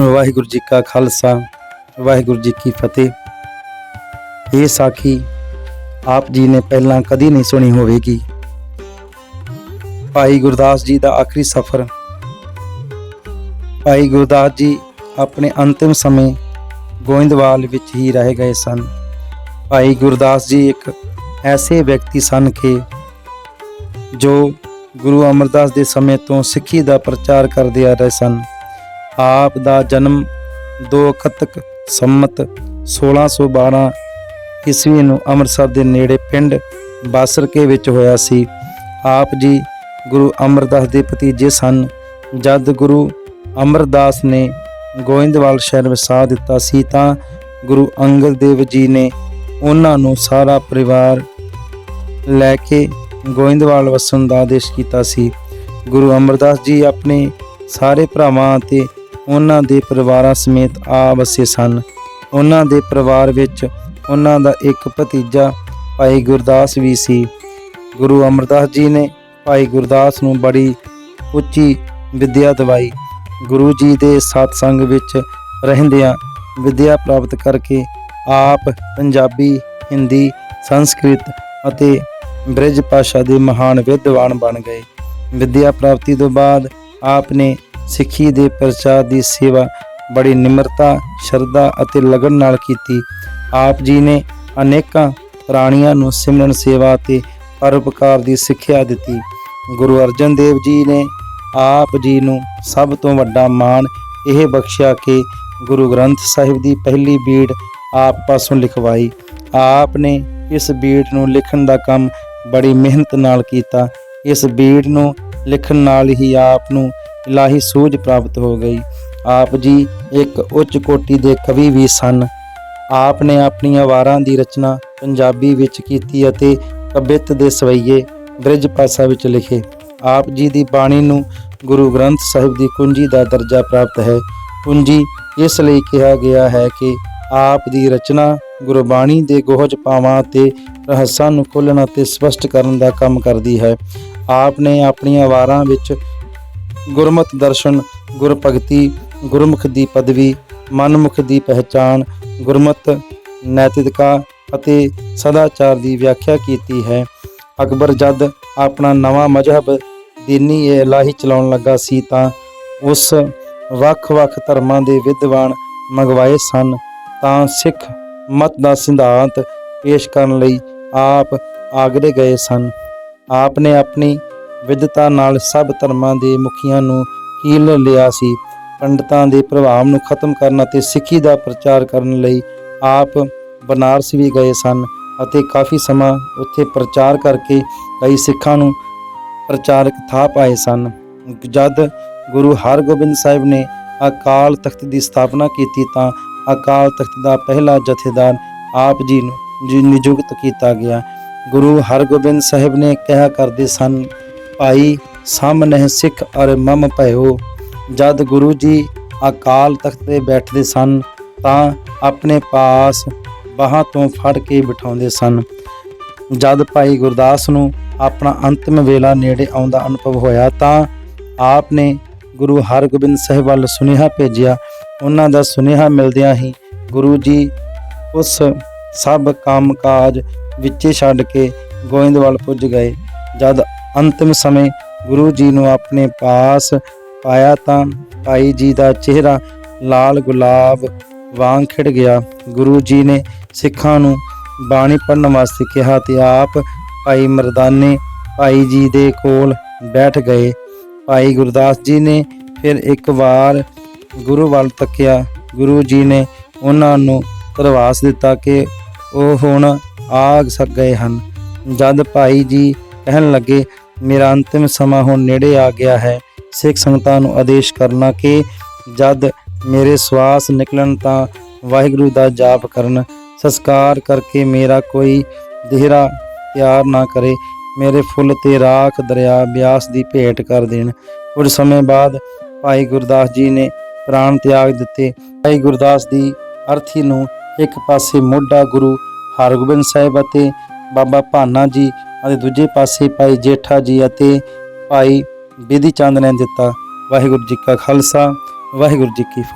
ਵਾਹਿਗੁਰੂ ਜੀ ਕਾ ਖਾਲਸਾ, ਵਾਹਿਗੁਰੂ ਜੀ ਕੀ ਫਤਿਹ। ਇਹ ਸਾਖੀ ਆਪ ਜੀ ਨੇ ਪਹਿਲਾਂ ਕਦੀ ਨਹੀਂ ਸੁਣੀ ਹੋਵੇਗੀ। ਭਾਈ ਗੁਰਦਾਸ ਜੀ ਦਾ ਆਖਰੀ ਸਫ਼ਰ। ਭਾਈ ਗੁਰਦਾਸ ਜੀ ਆਪਣੇ ਅੰਤਿਮ ਸਮੇਂ ਗੋਇੰਦਵਾਲ ਵਿੱਚ ਹੀ ਰਹਿ ਗਏ ਸਨ। ਭਾਈ ਗੁਰਦਾਸ ਜੀ ਇੱਕ ਐਸੇ ਵਿਅਕਤੀ ਸਨ ਕਿ ਜੋ ਗੁਰੂ ਅਮਰਦਾਸ ਦੇ ਸਮੇਂ ਤੋਂ ਸਿੱਖੀ ਦਾ ਪ੍ਰਚਾਰ ਕਰਦੇ ਆ ਰਹੇ ਸਨ। ਆਪ ਦਾ ਜਨਮ 2 ਕੱਤਕ ਸੰਮਤ 1612 ਈਸਵੀ ਨੂੰ ਅੰਮ੍ਰਿਤਸਰ ਦੇ ਨੇੜੇ ਪਿੰਡ ਬਾਸਰਕੇ ਵਿੱਚ ਹੋਇਆ ਸੀ। ਆਪ ਜੀ ਗੁਰੂ ਅਮਰਦਾਸ ਦੇ ਭਤੀਜੇ ਸਨ। ਜਦ ਗੁਰੂ ਅਮਰਦਾਸ ਨੇ ਗੋਇੰਦਵਾਲ ਸ਼ਹਿਰ ਵਸਾ ਦਿੱਤਾ ਸੀ ਤਾਂ ਗੁਰੂ ਅੰਗਦ ਦੇਵ ਜੀ ਨੇ ਉਹਨਾਂ ਨੂੰ ਸਾਰਾ ਪਰਿਵਾਰ ਲੈ ਕੇ ਗੋਇੰਦਵਾਲ ਵਸਣ ਦਾ ਆਦੇਸ਼ ਕੀਤਾ ਸੀ। ਗੁਰੂ ਅਮਰਦਾਸ ਜੀ ਆਪਣੇ ਸਾਰੇ ਭਰਾਵਾਂ ਅਤੇ ਉਹਨਾਂ ਦੇ ਪਰਿਵਾਰਾਂ ਸਮੇਤ ਆ ਵਸੇ ਸਨ। ਉਹਨਾਂ ਦੇ ਪਰਿਵਾਰ ਵਿੱਚ ਉਹਨਾਂ ਦਾ ਇੱਕ ਭਤੀਜਾ, ਭਾਈ ਗੁਰਦਾਸ ਵੀ ਸੀ। ਗੁਰੂ ਅਮਰਦਾਸ ਜੀ ਨੇ ਭਾਈ ਗੁਰਦਾਸ ਨੂੰ ਬੜੀ ਉੱਚੀ ਵਿੱਦਿਆ ਦਿਵਾਈ। ਗੁਰੂ ਜੀ ਦੇ ਸਤਸੰਗ ਵਿੱਚ ਰਹਿੰਦਿਆਂ ਵਿੱਦਿਆ ਪ੍ਰਾਪਤ ਕਰਕੇ ਆਪ ਪੰਜਾਬੀ, ਹਿੰਦੀ, ਸੰਸਕ੍ਰਿਤ ਅਤੇ ਬ੍ਰਿਜ ਭਾਸ਼ਾ ਦੇ ਮਹਾਨ ਵਿਦਵਾਨ ਬਣ ਗਏ। ਵਿੱਦਿਆ ਪ੍ਰਾਪਤੀ ਤੋਂ ਬਾਅਦ ਆਪ ਨੇ ਸਿੱਖੀ ਦੇ ਪ੍ਰਚਾਰ ਦੀ ਸੇਵਾ ਬੜੀ ਨਿਮਰਤਾ, ਸ਼ਰਧਾ ਅਤੇ ਲਗਨ ਨਾਲ ਕੀਤੀ। ਆਪ ਜੀ ਨੇ ਅਨੇਕਾਂ ਪ੍ਰਾਣੀਆਂ ਨੂੰ ਸਿਮਰਨ ਸੇਵਾ ਅਤੇ ਪਰਉਪਕਾਰ ਦੀ ਸਿੱਖਿਆ ਦਿੱਤੀ। ਗੁਰੂ ਅਰਜਨ ਦੇਵ ਜੀ ਨੇ ਆਪ ਜੀ ਨੂੰ ਸਭ ਤੋਂ ਵੱਡਾ ਮਾਣ ਇਹ ਬਖਸ਼ਿਆ ਕਿ ਗੁਰੂ ਗ੍ਰੰਥ ਸਾਹਿਬ ਦੀ ਪਹਿਲੀ ਬੀੜ ਆਪ ਪਾਸੋਂ ਲਿਖਵਾਈ। ਆਪ ਨੇ ਇਸ ਬੀੜ ਨੂੰ ਲਿਖਣ ਦਾ ਕੰਮ ਬੜੀ ਮਿਹਨਤ ਨਾਲ ਕੀਤਾ। ਇਸ ਬੀੜ ਨੂੰ ਲਿਖਣ ਨਾਲ ਹੀ ਆਪ ਨੂੰ ਇਲਾਹੀ ਸੂਝ ਪ੍ਰਾਪਤ ਹੋ ਗਈ। ਆਪ ਜੀ ਇੱਕ ਉੱਚ ਕੋਟੀ ਦੇ ਕਵੀ ਵੀ ਸਨ। ਆਪ ਨੇ ਆਪਣੀਆਂ ਵਾਰਾਂ ਦੀ ਰਚਨਾ ਪੰਜਾਬੀ ਵਿੱਚ ਕੀਤੀ ਅਤੇ ਕਵਿੱਤ ਦੇ ਸਵਈਏ ਬ੍ਰਿਜ ਭਾਸ਼ਾ ਵਿੱਚ ਲਿਖੇ। ਆਪ ਜੀ ਦੀ ਬਾਣੀ ਨੂੰ ਗੁਰੂ ਗ੍ਰੰਥ ਸਾਹਿਬ ਦੀ ਕੁੰਜੀ ਦਾ ਦਰਜਾ ਪ੍ਰਾਪਤ ਹੈ। ਕੁੰਜੀ ਇਸ ਲਈ ਕਿਹਾ ਗਿਆ ਹੈ ਕਿ ਆਪ ਦੀ ਰਚਨਾ ਗੁਰਬਾਣੀ ਦੇ ਗੋਹਜ ਪਾਵਾਂ ਅਤੇ ਰਹੱਸਾਂ ਨੂੰ ਖੋਲ੍ਹਣ ਅਤੇ ਸਪਸ਼ਟ ਕਰਨ ਦਾ ਕੰਮ ਕਰਦੀ ਹੈ। ਆਪ ਨੇ ਆਪਣੀਆਂ ਵਾਰਾਂ ਵਿੱਚ ਗੁਰਮਤ ਦਰਸ਼ਨ, ਗੁਰਭਗਤੀ, ਗੁਰਮੁਖ ਦੀ ਪਦਵੀ, ਮਨਮੁਖ ਦੀ ਪਹਿਚਾਨ ਗੁਰਮਤ, ਨੈਤਿਕਤਾ ਅਤੇ ਸਦਾਚਾਰ ਦੀ ਵਿਆਖਿਆ ਕੀਤੀ ਹੈ। ਅਕਬਰ ਜਦ ਆਪਣਾ ਨਵਾਂ ਮਜ਼ਹਬ ਦੀਨੀ ਇਲਾਹੀ ਚਲਾਉਣ ਲੱਗਾ ਸੀ ਤਾਂ ਉਸ ਵੱਖ-ਵੱਖ ਧਰਮਾਂ ਦੇ ਵਿਦਵਾਨ ਮੰਗਵਾਏ ਸਨ। ਤਾਂ ਸਿੱਖ ਮਤ ਦਾ ਸਿਧਾਂਤ ਪੇਸ਼ ਕਰਨ ਲਈ ਆਪ ਆਗਰੇ ਗਏ ਸਨ। ਆਪ ਨੇ ਆਪਣੀ ਵਿਦਤਾ ਨਾਲ ਸਭ ਧਰਮਾਂ ਦੇ ਮੁਖੀਆਂ ਨੂੰ ਕੀਲ ਲਿਆ ਸੀ। ਪੰਡਤਾਂ ਦੇ ਪ੍ਰਭਾਵ ਨੂੰ ਖਤਮ ਕਰਨ ਅਤੇ ਸਿੱਖੀ ਦਾ ਪ੍ਰਚਾਰ ਕਰਨ ਲਈ ਆਪ ਬਨਾਰਸ ਵੀ ਗਏ ਸਨ ਅਤੇ ਕਾਫੀ ਸਮਾਂ ਉੱਥੇ ਪ੍ਰਚਾਰ ਕਰਕੇ ਕਈ ਸਿੱਖਾਂ ਨੂੰ ਪ੍ਰਚਾਰਕ ਥਾਪ ਪਾਏ ਸਨ। ਜਦ ਗੁਰੂ ਹਰਗੋਬਿੰਦ ਸਾਹਿਬ ਨੇ ਅਕਾਲ ਤਖਤ ਦੀ ਸਥਾਪਨਾ ਕੀਤੀ ਤਾਂ ਅਕਾਲ ਤਖਤ ਦਾ ਪਹਿਲਾ ਜਥੇਦਾਰ ਆਪ ਜੀ ਨੂੰ ਨਿਯੁਕਤ ਕੀਤਾ ਗਿਆ। ਗੁਰੂ ਹਰਗੋਬਿੰਦ ਸਾਹਿਬ ਨੇ ਕਿਹਾ ਕਰਦੇ ਸਨ ਭਾਈ ਸਾਹਮਣੇ ਸਿੱਖ ਅਰ ਮਮ ਭਇਓ। ਜਦ ਗੁਰੂ ਜੀ ਅਕਾਲ ਤਖਤ ਤੇ ਬੈਠਦੇ ਸਨ, ਤਾਂ ਆਪਣੇ ਪਾਸ ਬਾਹਾਂ ਤੋਂ ਫੜ ਕੇ ਬਿਠਾਉਂਦੇ ਸਨ। ਜਦ ਭਾਈ ਗੁਰਦਾਸ ਨੂੰ ਆਪਣਾ ਅੰਤਮ ਵੇਲਾ ਨੇੜੇ ਆਉਂਦਾ ਅਨੁਭਵ ਹੋਇਆ, ਤਾਂ ਆਪ ਨੇ ਗੁਰੂ ਹਰਗੋਬਿੰਦ ਸਾਹਿਬ ਵੱਲ ਸੁਨੇਹਾ ਭੇਜਿਆ। ਉਹਨਾਂ ਦਾ ਸੁਨੇਹਾ ਮਿਲਦਿਆਂ ਹੀ ਗੁਰੂ ਜੀ ਉਸ ਸਭ ਕੰਮ ਕਾਜ ਵਿੱਚੇ ਛੱਡ ਕੇ ਗੋਇੰਦਵਾਲ ਪੁੱਜ ਗਏ। ਜਦ ਅੰਤਿਮ ਸਮੇਂ ਗੁਰੂ ਜੀ ਨੂੰ ਆਪਣੇ ਪਾਸ ਪਾਇਆ ਤਾਂ ਭਾਈ ਜੀ ਦਾ ਚਿਹਰਾ ਲਾਲ ਗੁਲਾਬ ਵਾਂਗ ਖਿੜ ਗਿਆ। ਗੁਰੂ ਜੀ ਨੇ ਸਿੱਖਾਂ ਨੂੰ ਬਾਣੀ ਪੜ੍ਹਨ ਵਾਸਤੇ ਕਿਹਾ ਤੇ ਆਪ ਭਾਈ ਮਰਦਾਨੇ ਭਾਈ ਜੀ ਦੇ ਕੋਲ ਬੈਠ ਗਏ। ਭਾਈ ਗੁਰਦਾਸ ਜੀ ਨੇ ਫਿਰ ਇੱਕ ਵਾਰ ਗੁਰੂ ਵੱਲ ਤੱਕਿਆ। ਗੁਰੂ ਜੀ ਨੇ ਉਹਨਾਂ ਨੂੰ ਪ੍ਰਵਾਸ ਦਿੱਤਾ ਕਿ ਉਹ ਹੁਣ ਆ ਸਕ ਗਏ ਹਨ। ਜਦ ਭਾਈ ਜੀ ਕਹਿਣ ਲੱਗੇ ਮੇਰਾ ਅੰਤਿਮ ਸਮਾਂ ਹੁਣ ਨੇੜੇ ਆ ਗਿਆ ਹੈ। ਸਿੱਖ ਸੰਗਤਾਂ ਨੂੰ ਆਦੇਸ਼ ਕਰਨਾ ਕਿ ਜਦ ਮੇਰੇ ਸਵਾਸ ਨਿਕਲਣ ਤਾਂ ਵਾਹਿਗੁਰੂ ਦਾ ਜਾਪ ਕਰਨ। ਸੰਸਕਾਰ ਕਰਕੇ ਮੇਰਾ ਕੋਈ ਦੇਹਰਾ ਤਿਆਰ ਨਾ ਕਰੇ। ਮੇਰੇ ਫੁੱਲ ਤੇ ਰਾਖ ਦਰਿਆ ਬਿਆਸ ਦੀ ਭੇਟ ਕਰ ਦੇਣ। ਕੁਝ ਸਮੇਂ ਬਾਅਦ ਭਾਈ ਗੁਰਦਾਸ ਜੀ ਨੇ ਪ੍ਰਾਣ ਤਿਆਗ ਦਿੱਤੇ। ਭਾਈ ਗੁਰਦਾਸ ਦੀ ਅਰਥੀ ਨੂੰ ਇੱਕ ਪਾਸੇ ਮੋਢਾ ਗੁਰੂ ਹਰਗੋਬਿੰਦ ਸਾਹਿਬ ਅਤੇ ਬਾਬਾ ਭਾਨਾ ਜੀ ਅਤੇ ਦੂਜੇ ਪਾਸੇ ਭਾਈ ਜੇਠਾ ਜੀ ਅਤੇ ਭਾਈ ਬੇਦੀ ਚੰਦ ਨੇ ਦਿੱਤਾ ਵਾਹਿਗੁਰੂ ਜੀ ਕਾ ਖਾਲਸਾ, ਵਾਹਿਗੁਰੂ ਜੀ ਕੀ ਫਤਿਹ।